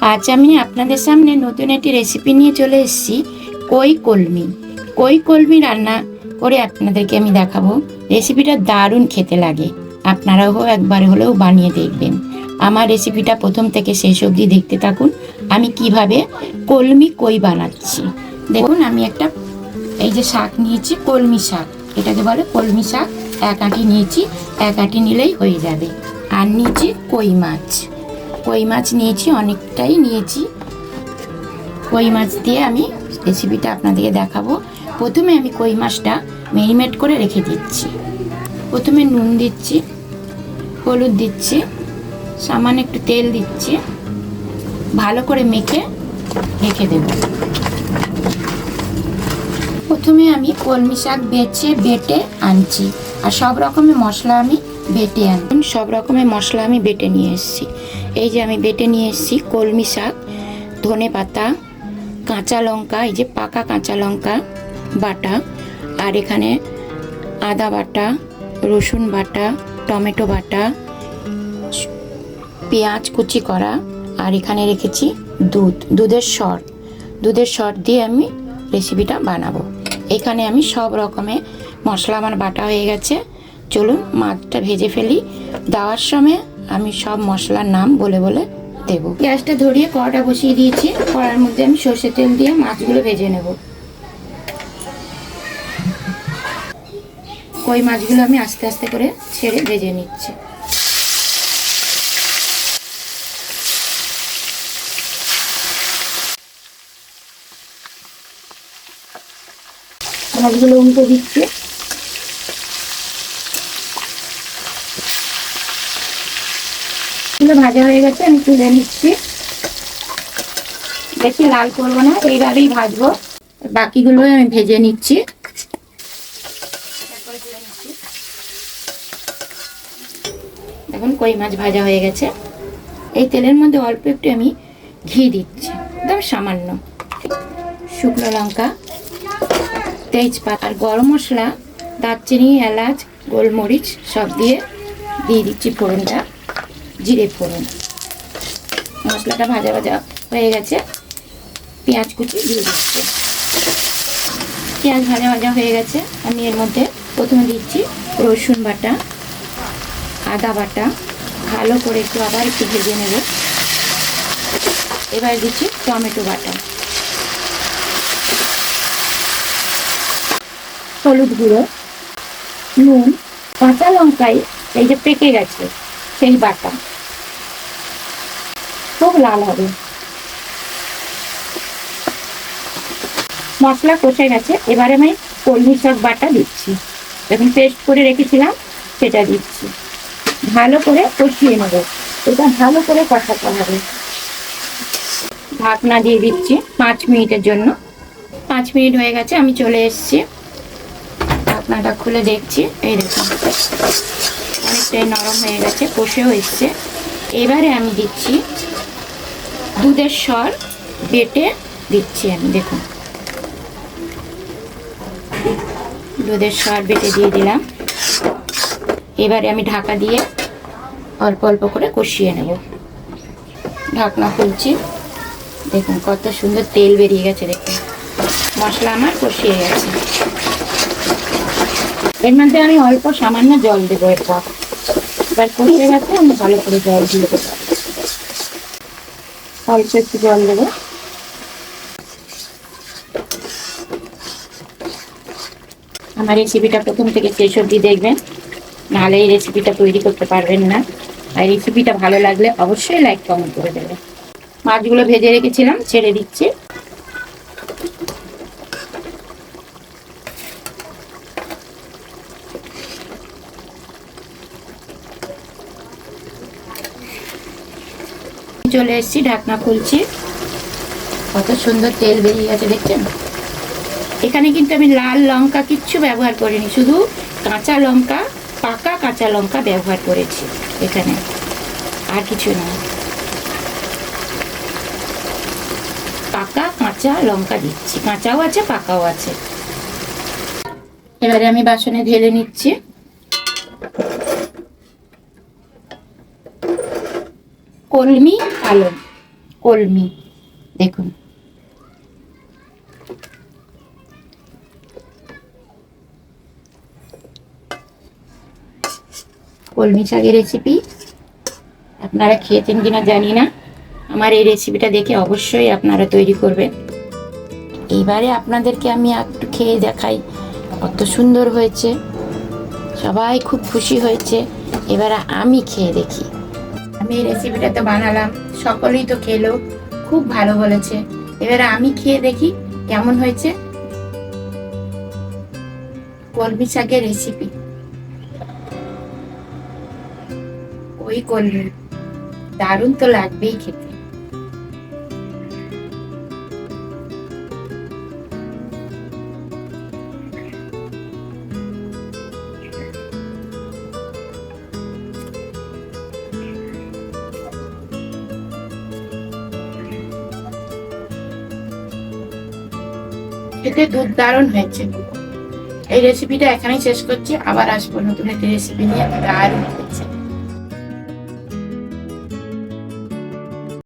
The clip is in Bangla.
আজ আমি আপনাদের সামনে নতুন একটি রেসিপি নিয়ে চলে এসেছি, কই কলমি। কই কলমি রান্না করে আপনাদেরকে আমি দেখাবো। রেসিপিটা দারুণ খেতে লাগে। আপনারাও একবার হলেও বানিয়ে দেখবেন। আমার রেসিপিটা প্রথম থেকে শেষ অবধি দেখতে থাকুন। আমি কীভাবে কলমি কই বানাচ্ছি। দেখুন, আমি একটা এই যে শাক নিয়েছি, কলমি শাক। এটাকে বলে কলমি শাক। এক আঁটি নিয়েছি, এক আঁটি নিলেই হয়ে যাবে। আর নিয়েছি কই মাছ। কই মাছ নিয়েছি, অনেকটাই নিয়েছি। কই মাছ দিয়ে আমি রেসিপিটা আপনাদেরকে দেখাবো। প্রথমে আমি কই মাছটা মেরিনেট করে রেখে দিচ্ছি। প্রথমে নুন দিচ্ছি, হলুদ দিচ্ছি, সামান্য একটু তেল দিচ্ছি। ভালো করে মেখে রেখে দেব। প্রথমে আমি কলমি শাক বেছে বেটে আনছি আর সব রকমের মশলা আমি বেটে আনছি। সব রকমের মশলা আমি বেটে নিয়ে এসেছি। এই যে আমি বেটে নিয়ে এসেছি কলমি শাক, ধনে পাতা, কাঁচা লঙ্কা, এই যে পাকা কাঁচা লঙ্কা বাটা, আর এখানে আদা বাটা, রসুন বাটা, টমেটো বাটা, পেঁয়াজ কুচি করা, আর এখানে রেখেছি দুধ, দুধের সর। দুধের সর দিয়ে আমি রেসিপিটা বানাবো। এখানে আমি সব রকমের মশলা, আমার বাটা হয়ে গেছে। চলুন মাছটা ভেজে ফেলি। দেওয়ার সময় আমি সব মশলার নাম বলে বলে দেব। গ্যাসটা ধরিয়ে কড়াটা বসিয়ে দিয়েছি। কড়ার মধ্যে আমি সর্ষে তেল দিয়ে মাছগুলো ভেজে নেব। কই মাছগুলো আমি আস্তে আস্তে করে ছেড়ে ভেজে নিচ্ছি। মাছগুলো উল্টে দিচ্ছি। এগুলো ভাজা হয়ে গেছে, আমি তুলে নিচ্ছি। বেশি লাল করব না, এইভাবেই ভাজবো। বাকিগুলো আমি ভেজে নিচ্ছি। দেখুন, কই মাছ ভাজা হয়ে গেছে। এই তেলের মধ্যে অল্প একটু আমি ঘি দিচ্ছি, একদম সামান্য। শুকনো লঙ্কা, তেজপাতা আর গরম মশলা, দারচিনি, এলাচ, গোলমরিচ সব দিয়ে দিয়ে দিচ্ছি ফোড়নটা। জিরে ফোড়ন। মশলাটা ভাজা ভাজা হয়ে গেছে। পেঁয়াজ কুচি দিয়ে দিচ্ছি। পেঁয়াজ ভাজা ভাজা হয়ে গেছে। আমি এর মধ্যে প্রথমে দিচ্ছি রসুন বাটা, আদা বাটা। ভালো করে একটু আবার একটু ভেজে নেব। এবার দিচ্ছি টমেটো বাটা। হলুদ গুঁড়ো, নুন, কাঁচা লঙ্কায় এই যে পেকে গেছে। সেই বাটা। খুব লাল হবে। মশলা কষে গেছে, এবারে আমি কলমি শাক বাটা দিচ্ছি। যখন পেস্ট করে রেখেছিলাম, সেটা দিচ্ছি। ভালো করে কষিয়ে নেব। এটা ভালো করে কষাতে হবে। ঢাকনা দিয়ে দিচ্ছি পাঁচ মিনিটের জন্য। পাঁচ মিনিট হয়ে গেছে, আমি চলে এসেছি। ঢাকনাটা খুলে দেখছি। এই দেখুন। অনেকটাই নরম হয়ে গেছে কষেও এসছে এবারে আমি দিচ্ছি দুধের স্বর বেটে দিচ্ছি আমি, দেখুন। দুধের স্বর বেটে দিয়ে দিলাম। এবারে আমি ঢাকা দিয়ে অল্প অল্প করে কষিয়ে নেব। ঢাকনা খুলছি। দেখুন কত সুন্দর তেল বেরিয়ে গেছে, দেখুন। মশলা আমার কষিয়ে গেছে। এর মধ্যে আমি অল্প সামান্য জল দেবো এরপর এবার কষিয়ে গেছে, আমি ভালো করে জল দিয়ে দেবো। অল্প একটু জল দেবো। আমার রেসিপিটা প্রথম থেকে শেষ অবধি দেখবেন। নাহলে এই রেসিপিটা তৈরি করতে পারবেন না। আর রেসিপিটা ভালো লাগলে অবশ্যই লাইক কমেন্ট করে দেবেন। মাছগুলো ভেজে রেখেছিলাম, ছেড়ে দিচ্ছি। চলে এসেছি ঢাকনা খুলছি। কত সুন্দর তেল বেরিয়ে গেছে, দেখছেন? এখানে কিন্তু আমি লাল লঙ্কা কিচ্ছু ব্যবহার করিনি, শুধু কাঁচা লঙ্কা, পাকা কাঁচা লঙ্কা ব্যবহার করেছি এখানে, আর কিছু না। পাকা কাঁচা লঙ্কা দিচ্ছি, কাঁচাও আছে, পাকাও আছে। এবারে আমি বাসনে ঢেলে নিচ্ছি। কলমি পালং কলমি, দেখুন। কলমি শাকের রেসিপি আপনারা খেয়েছেন কিনা জানি না। আমার এই রেসিপিটা দেখে অবশ্যই আপনারা তৈরি করবেন। এইবারে আপনাদেরকে আমি একটু খেয়ে দেখাই কত সুন্দর হয়েছে। সবাই খুব খুশি হয়েছে। এবারে আমি খেয়ে দেখি। আমি এই রেসিপিটা তো বানালাম। সকলেই তো খেলো। খুব ভালো বলেছে। এবারে আমি খেয়ে দেখি কেমন হয়েছে। কলমি শাকের রেসিপি ওই কলমি। দারুণ তো লাগবেই খেতে। খেতে দুধ দারুণ হয়েছে। এই রেসিপিটা এখানেই শেষ করছি। আবার আসব নতুন একটি রেসিপি নিয়ে। দারুণ।